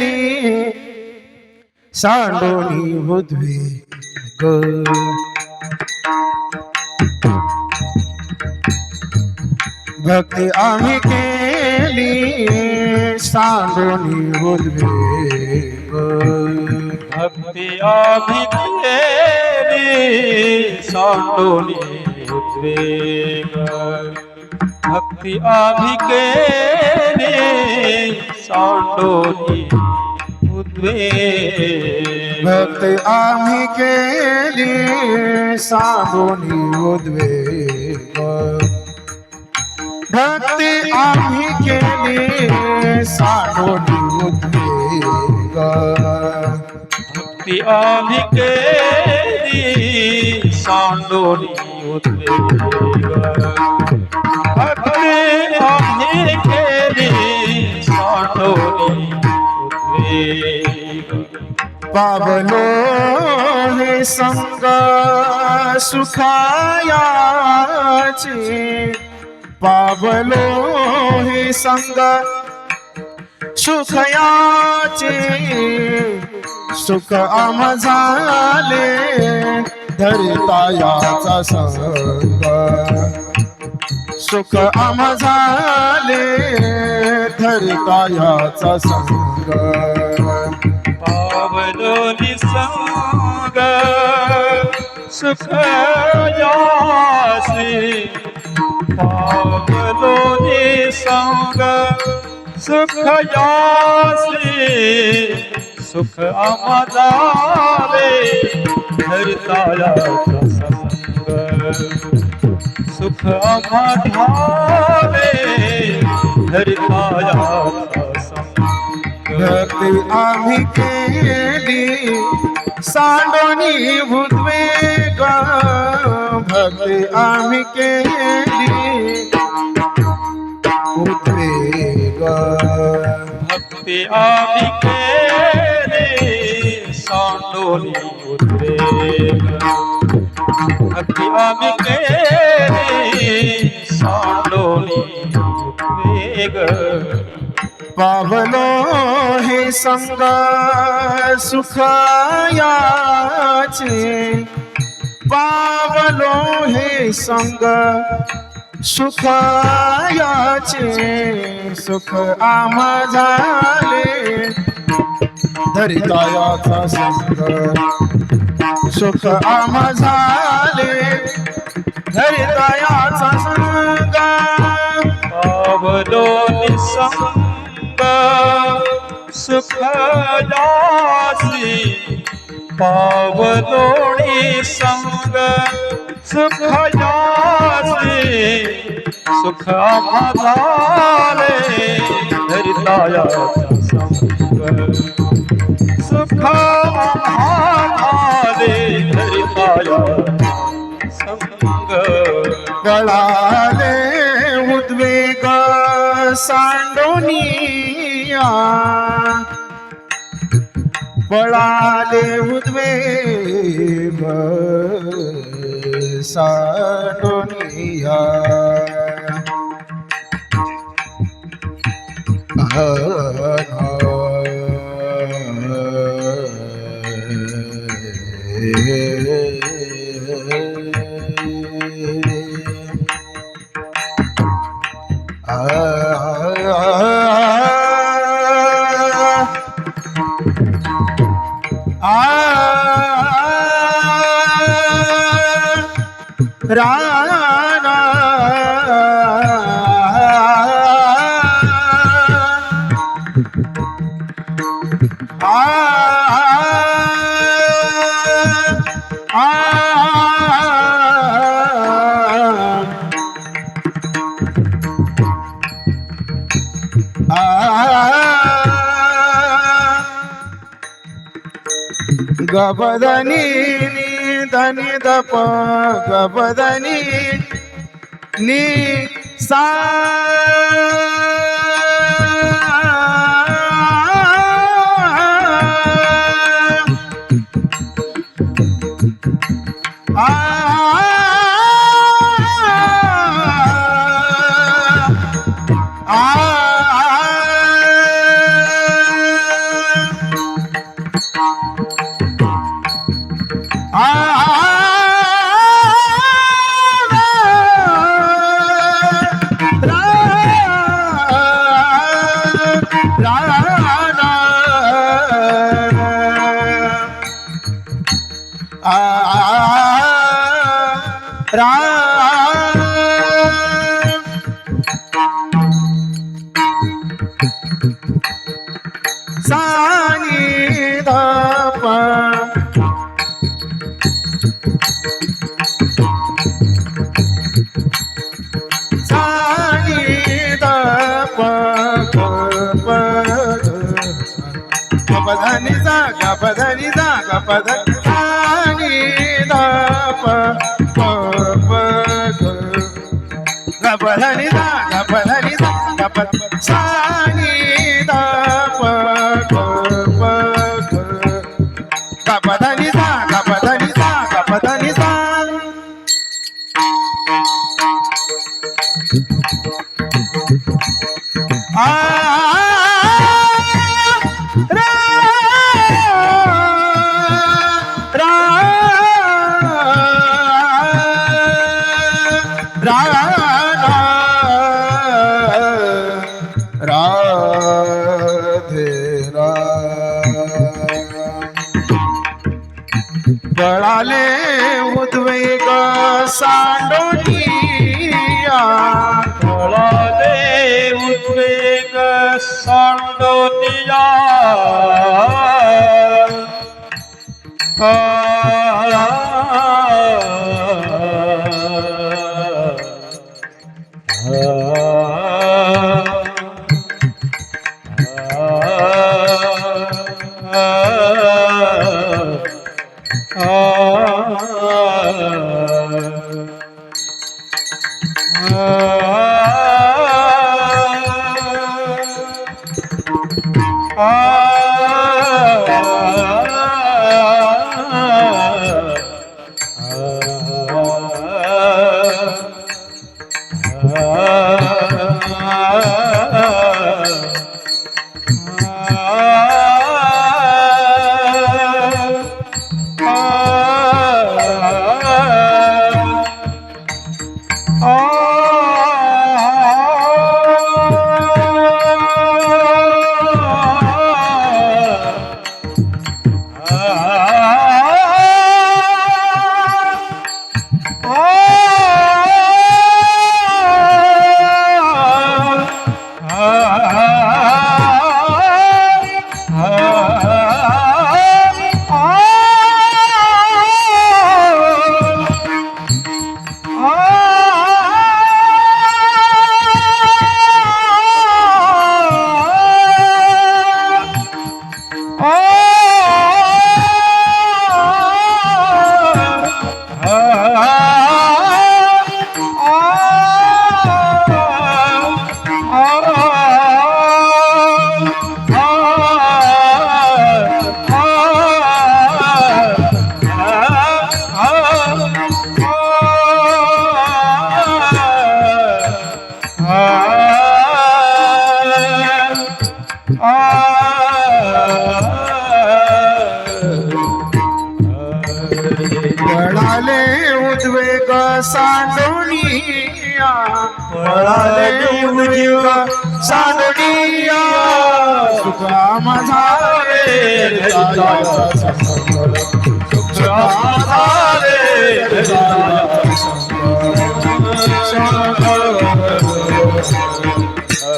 केली सांडोनी उद्वेग भक्ती आम्ही केली सांडोनी उद्वेग भक्ती आम्ही केली सांडोनी उद्वेग भक्ती आम्ही केली सांडोनी उद्वेग भक्ती आम्ही केली सांडोनी उद्वेग भक्ती आम्ही केली सांडोनी उद्वेग भक्ती आम्ही केली सांडोनी उद्वेग पावलो हे संग सुखायाचे. पावलो हे संग सुखयाचे. सुख आम झाले धरितायाचा संग. सुख आम झाले धरितायाचा संग. पावलोनी संग सुखयासी पावलोनी संग सुखयासी सुख आमादारे धरतायाचा संग. सुख आमाधारे धरतायाचा संग. भक्ती आम्ही केली सांडोनी उद्वेग भक्ती आम्ही केली. उद्वेग भक्ती आम्ही केली सांडोनी उद्वेग भक्ती आम्ही केली सांडोनी उद्वेग पावलो हे संग सुखायाचे. पावलो हे संग सुखायाचे. सुख आम झाले धरितायाचा संग सुख आम झाले धरितायाचा संग. पावलो निसंग सुखदासी पावलोणी संग सुखदासी सुख आम्हाले धरिताया संग सुख आम्हाले धरितायाचा संग गळाले उद्वेग सांडोनिया पळाले उद्वेग Yeah. ah, ah, గబదని దని దప గబదని నీ సా गपधनी जा गपधनी जा गपधनी सानी धप गपधनी जा गपधनी जा गप सानी धप गपधनी जा गपधनी राधे गळाले उद्वेग सांडोनिया. फळाले उद्वेग सांडोनिया. गळाले Oh. Ah! उद्वेग सांडोनिया गळाले उद्वेग सांडोनिया सुखाम झाले सुखाम झाले